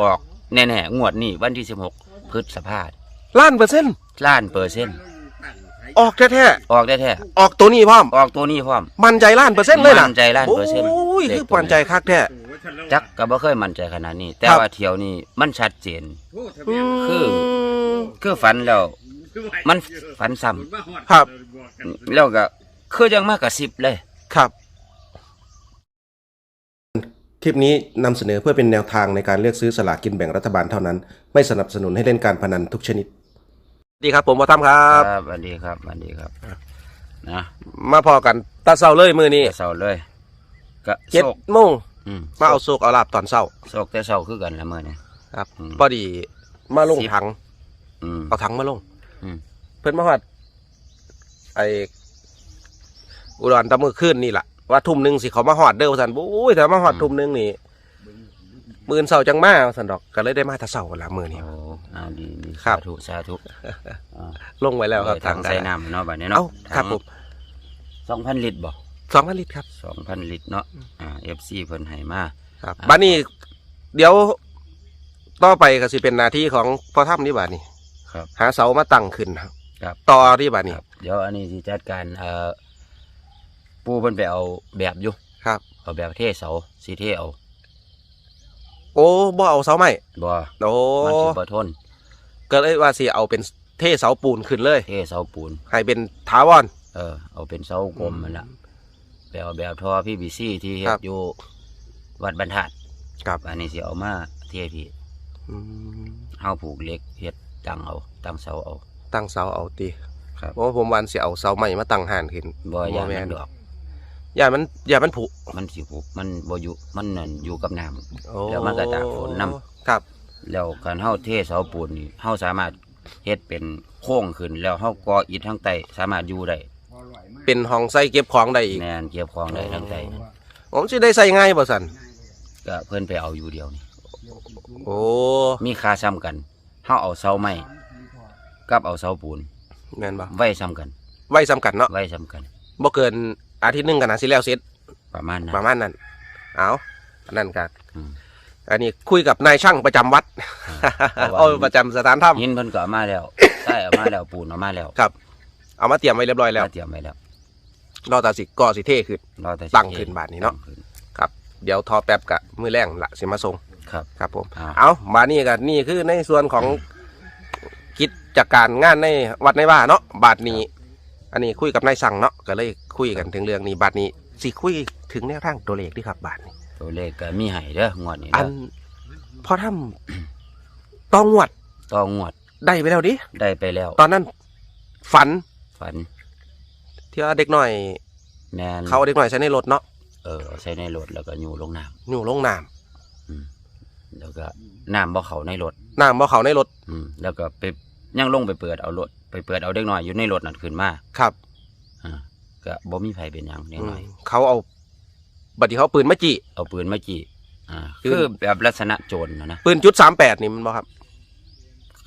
ออกแน่ๆงวดนี้วันที่สิบหกพฤษภาล้านเปอร์เซ็นต์ล้านเปอร์เซ็นต์ออกแท้ออกได้แท้ๆออกตัวนี้พร้อม ออกตัวนี้พร้อมมั่นใจล้านเปอร์เซ็นต์เลยนะมั่นใจล้านเปอร์เซ็นต์โอ้ยเลขคือตัวนี้มั่นใจคักแท้ จักก็บ่เคยมั่นใจขนาดนี้ แต่ครับ ว่าเที่ยวนี้มันชัดเจน อืม คือ คือฝันแล้ว มันฝันซ้ำครับ แล้วก็คือยังมากกระซิบเลย ครับ คลิปนี้นำเสนอเพื่อเป็นแนวทางในการเลือกซื้อสลากกินแบ่งรัฐบาลเท่านั้น ไม่สนับสนุนให้เล่นการพนันทุกชนิด ดีครับผมพ่อตั้มครับ ครับสวัสดีครับสวัสดีครับ นะมาพอกันตาเศร้าเลยมือนี้แต่เศร้าเลยก็เจ็ดโศกโมงอืมมาเอาโศกเอาลาบตอนเศร้าโศกแต่เศร้าคือกันละเมื่อนี้ครับอืม พอดีมาลงสิบถัง อืม เอาถังมาลง อืม เพิ่นมาหอดไออุดรตะมือขึ้นนี่แหละ ว่าทุ่มหนึ่งสิเขามาหอดเด้อว่าสันบุ้ยแต่มาหอดทุ่มหนึ่งนี่มือนเสาจังมาว่าสันดอกก็เลยได้มาแตะเสาละมือนี่ โอ้อ่าดีดีครับสาธุสาธุอ่าลงไว้แล้วครับทางใส่น้ำเนาะบัดนี้เอ้าเนาะครับผมสองพันลิตรบ่สองพันลิตรครับสองพันลิตรเนาะอ่าเอฟซีเพิ่นให้มา ครับอ่าบ้านนี้เดี๋ยวต่อไปก็สิเป็นหน้าที่ของพ่อถ้ำนี่บ้านนี้ครับหาเสามาตั้งขึ้นครับ ครับ ต่อที่บ้านนี้ ครับเดี๋ยวอันนี้สิจัดการเอ่อ ปูเพิ่นไปเอาแบบอยู่ครับ เอาแบบเทเสาสิเทเอาโอ้บ่เอาเสาไม้บ่โอ้มันสิบ่ทนก็เลยว่าสิเอาเป็นเทเสาปูนขึ้นเลย เทเสาปูนให้เป็นถาวรเออ เอาเป็นเสากลมมันละไปเอาแบบท่อพี่บีซีที่เฮ็ครัดบอยู่วัดบรรทัดครับ อันนี้สิเอามาเทพี่อืมเฮาผูกเหล็กเฮ็ดตั้งเอา ตั้งเสาเอา ตั้งเสาเอาตีครับเพราะว่าผมวันสิเอาเสาใหม่มาตั้งห่านขึ้นบ่อย่าแม่มันนดอก อย่ามันอย่ามันผุมันสิผูกมันบ่อยู่มันนั่นอยู่กับน้ำโอ้เดี๋ยวมันก็ตากฝนนครับ แล้วการเฮาเทเสาปูนนี่เฮาสามารถเฮ็ดเป็นโค้งขึ้น แล้วเฮาก่ออิฐทั้งใต้สามารถอยู่ได้เป็นห้องใส่เก็บของได้อีกแม่นเก็บของได้ทั้งใต้นั่นผมสิได้ใส่ง่ายบ่สันก็เพิ่นไปเอาอยู่เดียวนี่โอ้มีค่าซ้ำกันเฮาเอาเสาไม้กับเอาเสาปูนแม่นบ่ไว้ซ้ำกันไว้สำคัญเนาะไว้ซ้ำกันบ่เกิน อาทิตย์หนึงกันนะสิแล้วเสร็จประมาณนั้นประมาณนั้นเอาอันนั้นกันอืม อันนี้คุยกับนายช่างประจำวัดเพราะว่าเอาประจำสถานถ้หินเพิ่นก็เอามาแล้วใต้เอามาแล้วปูนเอามาแล้วำครับ เอามาเตรียมไว้เรียบร้อยแล้วมาเตรียมไว้แล้วรอตาสิก่อสิเท่ขึ้น รอแต่ตั้งขึ้นบาทนี้เนาะ ตั้งขึ้ครับ เดี๋ยวทอแป๊บกะมือแรงละสิมาส่งครับ ครับผม อ่า เอามานี่กันนี่คือในส่วนของกิจการงานในวัดในว่าเนาะบาทนี้ อันนี้คุยกับนายสั่งเนาะก็เลยคุยกันถึงเรื่องนี้บาทนี้สิคุยถึงแนวทางตัวเลขที่ครับบาทนี้ตัวเลขก็มีให้เด้องวดนี้อัเด้นอพอทำต้องงวดต่องวดได้ไปแล้วดิได้ไปแล้ว ตอนนั้น ฝันฝันที่ว่าเด็กหน่อยแม่นเขาเอาเด็กหน่อยใช้ในรถเนาะเออเอาใส่ในรถแล้วก็อยู่ลงน้อยู่ลงน้ำอืมแล้วก็น้ำบ่เข้าในรถำน้ำบ่เขาในรถอืมแล้วก็ไปยังลงไปเปิดเอารถ ไปเปิดเอาเด็กน้อยอยู่ในรถนั่นขึ้นมาครับอ่าก็บ่มีไผเป็นหยังเด็กน้อยอืมเขาเอาบัดนี้เขาเอาปืนมาจีเอาปืนมาจี้อ่าคือคือแบบลักษณะโจรนะนะปืนจุดสามแปดนี่มันบ่ครับ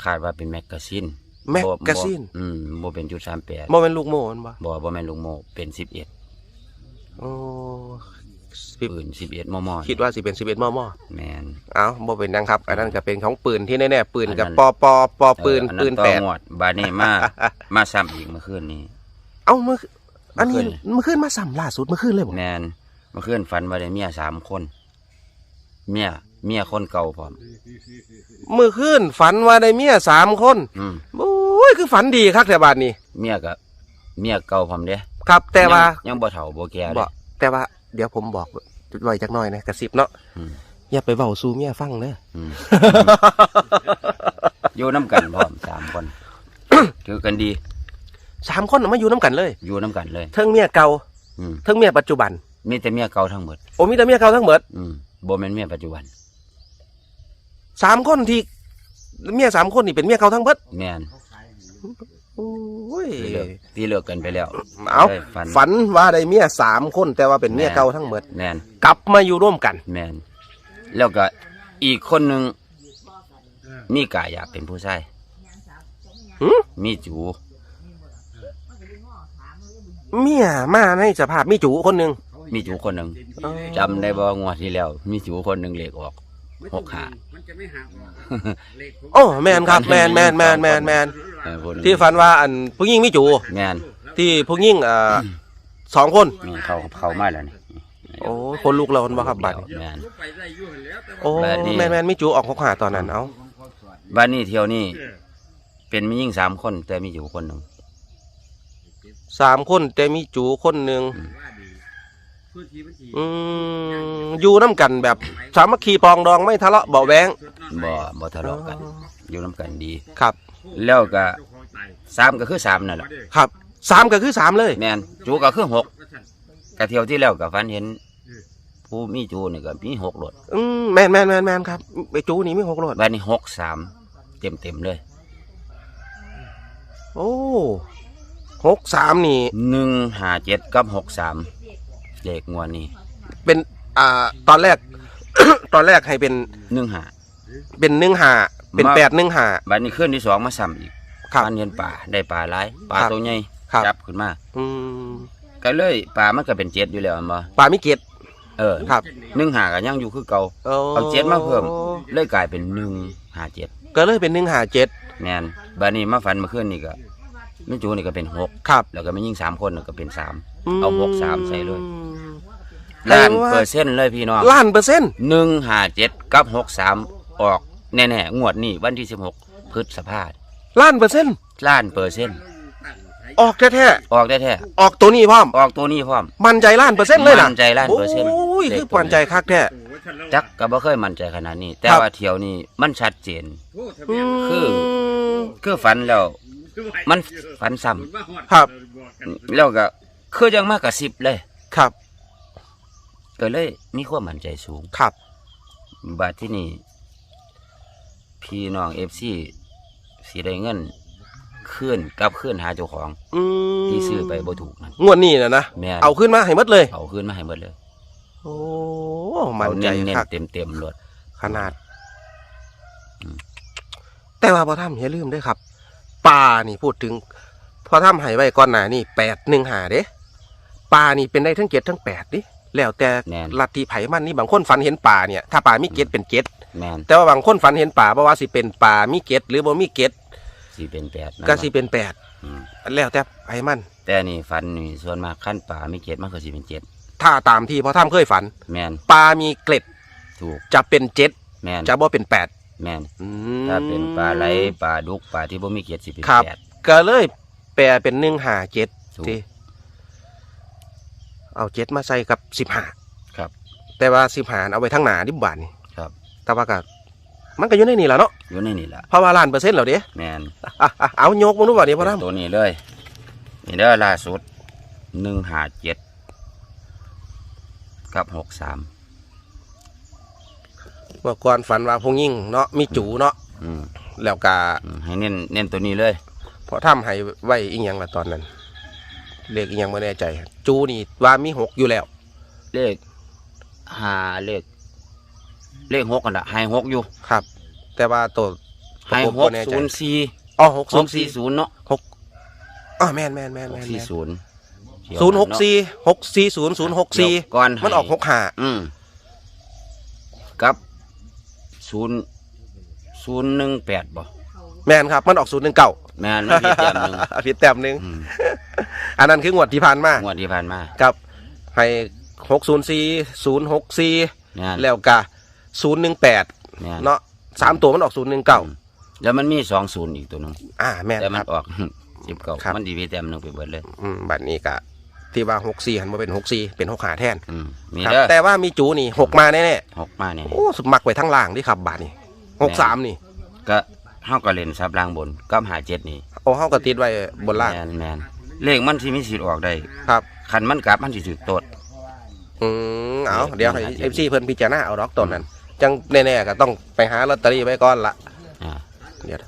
คาดว่าเป็นแมกกาซีนแมกกาซีน บ่บ่อืมบ่เป็นจุดสามแปดโมเป็นลูกโม่มันบ่บ่บ่แม่นลุงโมเป็นสิบเอ็ดโอ้ ปืนสิบเอ็ดมมคิดว่าสิเป็นสิบเอ็ดมมแมนเอ้าบ่เป็นหยังครับ อันนั้นก็เป็นของปืนที่แน่ๆปืนกับอันนั้นปอปอปอปืนเอออัปืนต่อแปดงวดบาดนี้มามาซ้ำอีกเมื่อคืนนี้ เอ้าเมื่ออันนี้เมื่อคืนเมื่อคืนมาซ้ำล่าสุดเมื่อคืนเลยบ่แมนเมื่อคืนฝันว่าได้เมียสามคน เมียเมียคนเก่าพร้อมเมื่อคืนฝันว่าได้เมียสามคนอืมโอ้ยคือฝันดีครับแต่บาดนี้ เมียกับเมียเก่าพร้อมเด้ครับ แต่ว่ายังยังบ่เฒ่าบ่แก่บเด้อกแต่ว่า เดี๋ยวผมบอกไว้จักหน่อยนะกระซิบเนาะอืมอย่าไปเว้าสู่เมียฟังเด้ออืมอยู่น้ำกันพร้อมสามคนถือกันดีสามคนน่ะมาอยู่น้ำกันเลย อยู่น้ำกันเลยเทิงเมียเก่าอืมเทิงเมียปัจจุบัน มีแต่เมียเก่าทั้งหมดโอ้มีแต่เมียเก่าทั้งหมดอืมบ่แม่นเมียปัจจุบันสามคนที่เมียสามคนนี่เป็นเมียเก่าทั้งเบิดแม่นโอ้ยที่เลิกที่เลิกกันไปแล้วเอาได้ฝันฝันว่าได้เมียสามคนแต่ว่าเป็นเมียแม่เก่าทั้งหมด แม่นกลับมาอยู่ร่วมกัน แม่นแล้วก็อีกคนหนึ่งมีกายอยากเป็นผู้ชายหืมมีจูเมียมาในสภาพมีจูคนหนึ่งมีจูคนหนึ่งจำได้บ่งวดที่แล้ว มีจูคนหนึ่งเลขออกหกหาจะไม่หักหรอกเลขผมโอ้แมนครับแมนแมนแมนแมนแมนเออผู้หนึ่ง ที่ฝันว่าอันผู้หญิงมีจูแม่นที่ผู้หญิงเอ่อสองคนนี่เขาเขามาแล้วนี่โอ้คนลูกเราคนบ่ครับบัดนี้แม่นลูกไปได้อยู่หั่นแล้วแต่ว่าโอ้แบบนี้แมนแมนมีจูออกหกหาตอนนั้นเอ้าบ้านนี้เที่ยวนี้เป็นมียิ่งสามคนแต่มีอยู่คนหนึ่งสามคนแต่มีจูคนหนึ่งว่าดีพื้นที่มันที่อืมอยู่น้ำกันแบบสามัคคีปองดองไม่ทะเลาะเบาะแวงบ่บ่ทะเลาะกัน อยู่น้ำกันดีครับ แล้วก็เจ้าของไตสามก็คือสามนั่นแหละครับสามก็คือสามเลยแม่นจูก็คือหกก็สั่นกะเที่ยวที่แล้วกับฟันเห็นอืมผู้มีจูนี่ก็มีหกรถอืมแมนแมนแมนแมนครับไอจูนี่มีหกรถบ้านนี้หกสามเต็มเต็มๆเลย โอ้หกสามนี่หนึ่งห้าเจ็ดกับหกสามเลขงวดนี้ เป็นอ่าตอนแรก ตอนแรกให้เป็นหนึ่งห้าเป็นหนึ่งหา เป็นมา แปดหนึ่งหาบ้านนี้ขึ้นที่สองมาซ้ำอีกครับฟันเห็นป่าได้ป่าหลายป่าครับตัวใหญ่ครับ จับขึ้นมาอืมก็เลยป่ามันก็เป็นเจ็ดอยู่แล้วแม่นบ่ปลามิเกตเออครับหนึ่งหาก็ยังอยู่คือเก่า เอาเจ็ดมาเพิ่ม เลยกลายเป็นหนึ่งหาเจ็ดก็เลยเป็นหนึ่งหาเจ็ดแม่นบ้านนี้มาฟันเมาขึ้นนี่ก็แม่จูนี่ก็เป็นหกครับแล้วก็ไม่ยิ่งสามคนน่ะก็เป็นสามมเอาหกสามใส่เลย แปลล้านว่า เปอร์เซ็นต์เลยพี่น้องล้านเปอร์เซ็นต์หนึ่งหาเจ็ดกับหกสามออก แน่ๆงวดนี้วันที่สิบหกพฤษภาคมล้านเปอร์เซ็นต์ล้านเปอร์เซ็นต์ออกแท้ออกได้แท้ๆออกตัวนี้พร้อมออกตัวนี้พร้อมมั่นใจล้านเปอร์เซ็นต์เลยนะมั่นใจล้านเปอร์เซ็นต์โอ้ยเลขคือตัวนี้มั่นใจคักแท้ จักก็บ่เคยมั่นใจขนาดนี้ แต่ครับ ว่าเที่ยวนี้มันชัดเจนอืมคือคือฝันแล้ว มันฝันซ้ำครับ แล้วก็คือยังมากกระสิบเลย ครับก็เลยมีความมั่นใจสูง ครับ บาดที่นี่ พี่น้องเอฟซีสีได้เงินขึ้นกลับขึ้นหาเจ้าของ อืมที่ซื้อไปบ่ถูกนั่นงวดนี้นะนะ แม่นเอาขึ้นมาให้หมดเลย เอาขึ้นมาให้หมดเลยโอ้ มั่นเอาใจเน้นคักๆเต็มเต็มๆรถ ขนาด อืม แต่ว่าพอทำอย่าลืมด้วยครับปลานี่พูดถึง พอทำให้ไว้ก่อนหน้านี่แปดหนึ่งหาเด้ปลานี่เป็นได้ทั้งเจ็ดทั้งแปดดิแล้วแต่แม่น ลัทธิไผ่มันนี่บางคนฝันเห็นปลาเนี่ย ถ้าปลามีเกตเป็นเกต แม่นแต่ว่าบางคนฝันเห็นปลาเพราะว่าสิเป็นปลามีเกตหรือบ่มีเกตสีเป็นแปดก็สิเป็นแปดอืมแล้วแต่ไผ่มัน แต่นี่ฟันนี่ส่วนมากขั้นป่าไม่เจ็ดมันก็สิเป็นเจ็ดถ้าตามที่พอทำเคยฝันแม่นปลามีเกล็ดถูกจะเป็นเจ็ดแม่นจะบ่เป็นแปดแม่นอืม ถ้าเป็นปลาไหลปลาดุกปลาที่บ่มีเกียรติสิเป็นครับ แปด ก็เลยแปลเป็นหนึ่งหาเจ็ดถูกที่เอาเจ็ดมาใส่กับสิบหาครับ แต่ว่าสิบหาเอาไว้ทั้งหนาดิบบานนี่ครับ แต่ว่าก็มันก็อยู่ในนี่แหละเนาะอยู่ในนี่แหละเพราะว่าล้านเปอร์เซ็นต์แล้วเด้แม่นอะอะเอายกมาดูบ่นี่พ่อเป็นทำตัวนี้เลย นี่เด้อล่าสุดหนึ่งหาเจ็ดกับหกสามเมื่อก่อนฝันว่าพงยิ่งเนาะมีจูเนาะอืมแล้วก็อืมให้เน้นเน้นตัวนี้เลย พอทำให้ไว้อีกอย่างละตอนนั้นเลขอีกอย่างไม่แน่ใจ จูนี่ว่ามีหกอยู่แล้ว เลขหาเลข เลขหกกันละให้หกอยู่ครับ แต่ว่าตัวประให้กบหบ่กแน่ใจศูนย์สี่อ๋อหกหศูนกย์สี่สี่ศูนย์เนาะอ๋อแม่นแม่นแม่นหแม่กนสี่แม่นศูนย์ศูนย์หกสี่หกสี่ศูนย์ศูนย์หกสี่เดี๋ยวก่อนมันออกหกห้าอืมกับศูนย์ศูนย์หนึ่งแปดบ่แม่นครับ มันออกศูนย์หนึ่งเก้าแม่นมันผิดอย่างหนึ่งผิดแต้มหนึ่งอืมอันนั้นคืองวดที่ผ่านมางวดที่ผ่านมากับให้หกศูนย์สี่ศูนย์หกสี่แม่นแล้วก็ ศูนย์หนึ่งแปดแม่นเนาะสามตัวมันออกศูนย์หนึ่งเก้าแล้วมันมีสองศูนย์อีกตัวหนึงอ่าแม่นแต่มัคนรับออก สิบเก้าครับ มันดีพีแต้มหนึ่งไปเบิดเลย อืมบัดนี้ก็ที่ว่าหกสี่หันมาเป็นหกสี่เป็นหกขาแทนอืมมีครับเด้อแต่ว่ามีจูนี่หกมาแน่หกมาเนี่ย ๆโอ้สมักไว้ทั้งล่างที่ขับบาทนี่หกสามนี่ก็เฮาก็เล่นซับล่างบนกับหาเจ็ดนี่โอ้เฮากระติดไว้บนล่างแมนแมนเลขมันที่มีสิทธิ์ออกได้ครับ คันมันกลับมันสิถือโตด อืมเอาเลขเดี๋ยวให้มันหาเจ็ดเอฟซีเพิ่นพิจารณาเอาดอกต้นนั้น จังแน่ๆก็ต้องไปหาลอตเตอรี่ไว้ก่อนละอ่าเดี๋ยว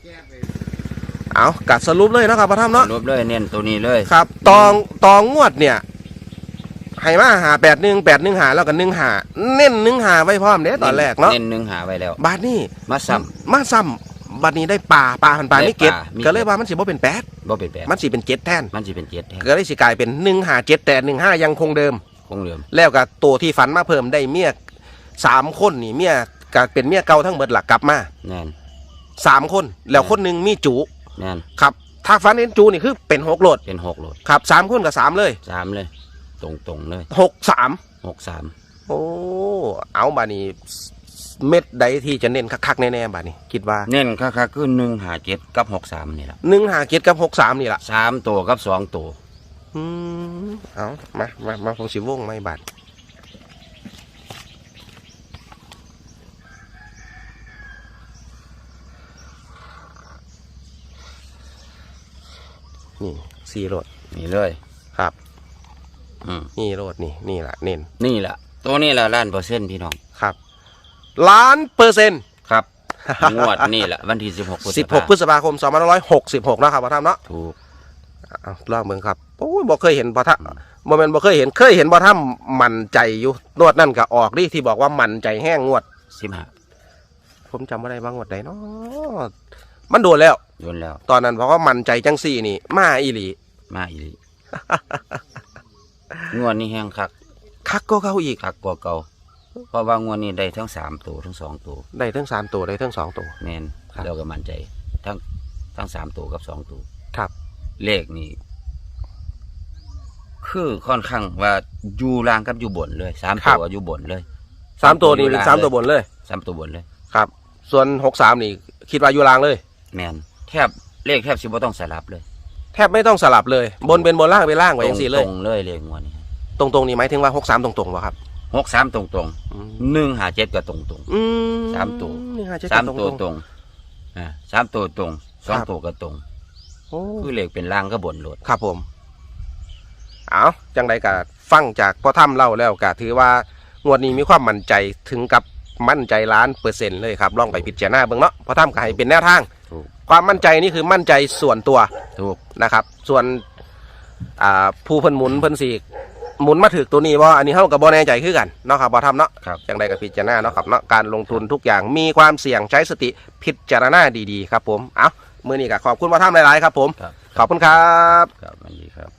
เอากัดสรุปเลยเนาะครับพระธรรมเนาะรวบเลยเน้นตัวนี้เลยครับตองตองงวดเนี่ยให้มาหาแปดหนึ่งแปดหนึ่งหาแล้วก็หนึ่งหาเน้นหนึ่งหาไว้พร้อมเด้ตอนแรกเนาะเน้นหนึ่งหาไว้แล้วบาทนี่มาซ้มาซ้ำบัดนี้ได้ป่าป่าพันป่าได้ไม่เก็ตปลามีเก็ตก็เลยว่ามันสิบ่เป็นแปดำบ่เป็นแปดมันสิเป็นเจ็ดแทนมันสิเป็นเจ็ดแทนก็เลยสิกลายเป็นหนึ่งหาเจ็ดแต่หนึ่งห้ายังคงเดิมคงเดิมแล้วกับตัวที่ฝันมาเพิ่มได้เมีย สามคนนี่เมียก็เป็นเมียเก่าทั้งหมดหลักกลับมาแน่นสามคนแล้วคนหนึ่งมีจูแน่นครับถ้าฟันเห็นจูนี่คือเป็นหกโหลดเป็นหกโหลดครับสามคนกับสามเลยสามเลย ตรงตรงๆเลยหกสามหกสามโอ้เอาบานี้เม็ดใดที่จะเน้นคักๆแน่ๆบานี้คิดว่าเน้นค่ะค่ะคือหนึ่งหาเจ็ดกับหกสามนี่แหละหนึ่งหาเกตกับหกสามนี่แหละสามตัวกับสองตัวอืมเอามามามาผมสิวงไม่บาด นี่สี่โหลดนี่เลยครับอืมนี่โหลดนี่นี่แหละเน้นนี่แหละตัวนี้แหละล้านเปอร์เซ็นต์พี่น้องครับล้านเปอร์เซ็นต์ครับงวดนี่แหละวันที่สิบหกสิบหกพฤษภาคมสองพันร้อยหกสิบหกนะครับพ่อท่านเนาะถูกเอาลองเบิ่งครับโอ้ยบ่เคยเห็นพ่อท่านบ่แม่นบ่เคยเห็นเคยเห็นพ่อท่านมั่นใจอยู่นวดนั่นก็ออกดิที่บอกว่ามั่นใจแห้งงวดสิบห้าผมจำไม่ได้บ้างงวดไหนเนาะมันโดนแล้วโยนแล้ว ตอนนั้นเพราะว่ามั่นใจจังสี่นี่ มาอีหลี มาอีหลีงวดนี้แห้งคัก คักก็เข้าอีกคักกว่าเก่าเพราะว่างวดนี้ได้ทั้งสามตัวทั้งสองตัวได้ทั้งสามตัวได้ทั้งสองตัวแมนครับเราก็มั่นใจ ทั้งทั้งสามตัวกับสองตัวครับ เลขนี่คือค่อนข้างว่าอยู่ล่างกับอยู่บนเลยสามตัวอยู่บนเลยสามตัวนี่เป็นสามตัวบนเลยสามตัวบนเลย ครับ ส่วนหกสามนี่ คิดว่าอยู่ลางเลย แมน แทบเลขแทบสิบ่ต้องสลับเลยแทบไม่ต้องสลับเลย บนเป็นบนล่างเป็นล่างไว้อย่างสี่เลยตรงๆเลยเลขงวดนี้ตรงๆนี่หมายถึงว่าหกสามตรงๆป่ะครับหกสามตรงตรงอืมหนึ่งหาเจ็ดก็ตรงตรงอืมสามตัวนี่ฮะเจ๊สามตรงตัวๆตรงอ่าสามตัวตรงสองครับตัวก็ตรงโอ้คือเลขเป็นล่างก็บนโหลดครับผม เอาจังใดกะฟังจากพ่อถ้ำเล่าแล้วกะถือว่างวดนี้มีความมั่นใจถึงกับ มั่นใจล้านเปอร์เซ็นต์เลยครับลองไปพิจารณาเบิ่งเนาะพ่อถ้ำก็ให้เป็นแนวทาง ถูก ความมั่นใจนี่คือมั่นใจส่วนตัวถูก นะครับ ส่วนอ่าผู้เพิ่นหมุนเพิ่นสีหมุนมาถึกตัวนี้ว่าอันนี้เฮากับบ่แน่ใจคือกันเนาะครับพ่อถ้ำเนาะครับจังใดก็พิจารณาเนาะครับเนาะการลงทุนทุกอย่างมีความเสี่ยงใช้สติพิจารณาดีๆ ครับผม เอามือนี้ก็ขอบคุณพ่อถ้ำหลายๆ ครับผม ครับขอบคุณครับ ครับมันดีครับเอา